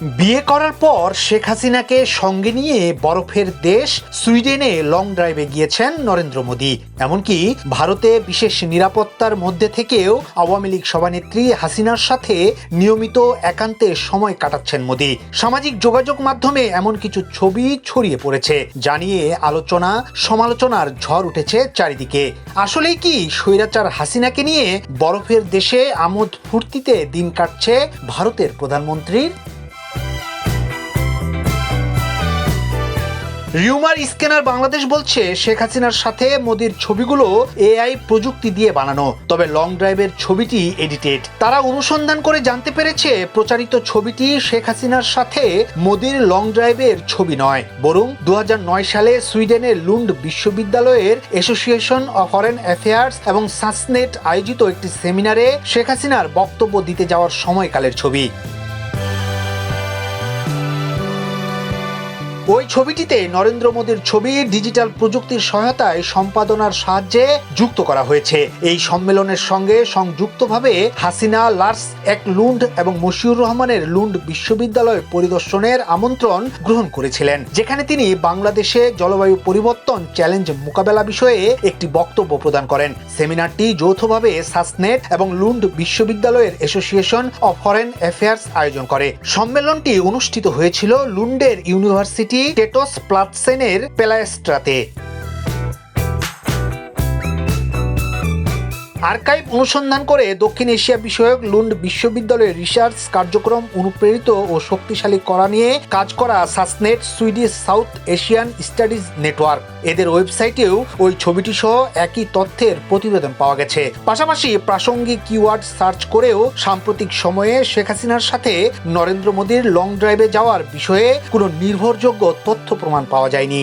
বিয়ে করার পর শেখ হাসিনাকে সঙ্গে নিয়ে বরফের দেশ সুইডেনে লং ড্রাইভে গিয়েছেন নরেন্দ্র মোদী। এমনকি ভারতে বিশেষ নিরাপত্তার মধ্যে থেকেও আওয়ামী লীগ সভানেত্রী হাসিনার সাথে নিয়মিত একান্তে সময় কাটাচ্ছেন মোদী। সামাজিক যোগাযোগ মাধ্যমে এমন কিছু ছবি ছড়িয়ে পড়েছে, জানিয়ে আলোচনা, সমালোচনার ঝড় উঠেছে চারিদিকে। আসলেই কি স্বৈরাচার হাসিনাকে নিয়ে বরফের দেশে আমোদ ফুর্তিতে দিন কাটছে ভারতের প্রধানমন্ত্রীর রিউমার স্ক্যানার বাংলাদেশ বলছে শেখ হাসিনার সাথে মোদির ছবিগুলো এআই প্রযুক্তি দিয়ে বানানো, তবে লং ড্রাইভের ছবিটি এডিটেড তারা অনুসন্ধান করে জানতে পেরেছে প্রচারিত ছবিটি শেখ হাসিনার সাথে মোদির লং ড্রাইভের ছবি নয়, বরং দু হাজার নয় সালে সুইডেনের লুন্ড বিশ্ববিদ্যালয়ের অ্যাসোসিয়েশন অফ ফরেন অ্যাফেয়ার্স এবং সাসনেট আয়োজিত একটি সেমিনারে শেখ হাসিনার বক্তব্য দিতে যাওয়ার সময়কালের ছবি। ওই ছবিটিতে নরেন্দ্র মোদীর ছবি ডিজিটাল প্রযুক্তির সহায়তায় সম্পাদনার সাহায্যে যুক্ত করা হয়েছে। এই সম্মেলনের সঙ্গে সংযুক্তভাবে হাসিনা, লার্স এক লুন্ড এবং মশিউর রহমানের লুন্ড বিশ্ববিদ্যালয় পরিদর্শনের আমন্ত্রণ গ্রহণ করেছিলেন, যেখানে তিনি বাংলাদেশে জলবায়ু পরিবর্তন চ্যালেঞ্জ মোকাবেলা বিষয়ে একটি বক্তব্য প্রদান করেন। সেমিনারটি যৌথভাবে সাসনেট এবং লুন্ড বিশ্ববিদ্যালয়ের অ্যাসোসিয়েশন অফ ফরেন অ্যাফেয়ার্স আয়োজন করে। সম্মেলনটি অনুষ্ঠিত হয়েছিল লুন্ডের ইউনিভার্সিটি টেটোস প্লাটসেনের পেলায়েস্ট্রাতে আর্কাইভ অনুসন্ধান করে দক্ষিণ এশিয়া বিষয়ক লুন্ড বিশ্ববিদ্যালয়ের রিসার্চ কার্যক্রম অনুপ্রেরিত ও শক্তিশালী করা নিয়ে কাজ করা SASNET Swedish South Asian studies network. এদের ওয়েবসাইটেও ওই ছবিটি সহ একই তথ্যের প্রতিবেদন পাওয়া গেছে। পাশাপাশি প্রাসঙ্গিক কিওয়ার্ড সার্চ করেও সাম্প্রতিক সময়ে শেখ হাসিনার সাথে নরেন্দ্র মোদীর লং ড্রাইভে যাওয়ার বিষয়ে কোনো নির্ভরযোগ্য তথ্য প্রমাণ পাওয়া যায়নি।